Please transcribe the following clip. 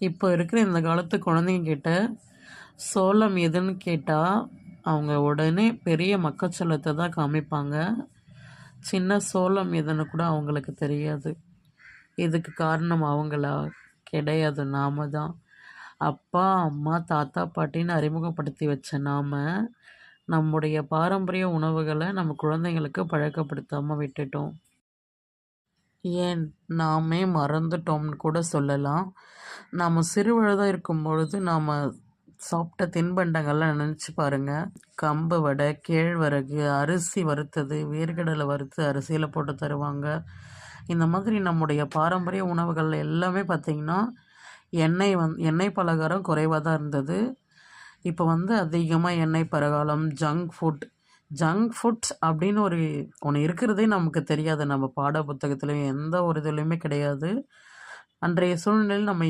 இப்போ இருக்கிற இந்த காலத்து குழந்தைங்க கிட்ட சோளம் எதுன்னு கேட்டால் அவங்க உடனே பெரிய மக்கச்சோளத்தை தான் காமிப்பாங்க. சின்ன சோளம் எதுன்னு கூட அவங்களுக்கு தெரியாது. இதுக்கு காரணம் அவங்களா? கிடையாது. நாம தான். அப்பா அம்மா தாத்தா பாட்டின்னு அறிமுகப்படுத்தி வச்ச நாம் நம்முடைய பாரம்பரிய உணவுகளை நம்ம குழந்தைங்களுக்கு பழக்கப்படுத்தாமல் விட்டுட்டோம். ஏன் நாமே மறந்துட்டோம்னு கூட சொல்லலாம். நாம் சிறுவயதாக இருக்கும் பொழுது நாம் சாப்பிட்ட தின்பண்டங்கள்லாம் நினச்சி பாருங்கள் கம்பு வடை கேழ்வரகு அரிசி வறுத்தது வேர்க்கடலை வறுத்து அரிசியில் போட்டு தருவாங்க. இந்த மாதிரி நம்முடைய பாரம்பரிய உணவுகள் எல்லாமே பார்த்திங்கன்னா எண்ணெய் வந் எண்ணெய் பலகாரம் குறைவாக தான் இருந்தது. இப்போ வந்து அதிகமாக எண்ணெய் பலகாரம் ஜங்க் ஃபுட் ஜங்க் ஃபுட்ஸ் அப்படின்னு ஒரு ஒன்று இருக்கிறதே நமக்கு தெரியாது. நம்ம பாட புத்தகத்துலேயும் எந்த ஒரு இதுலேயுமே கிடையாது. அன்றைய சூழ்நிலையில் நம்ம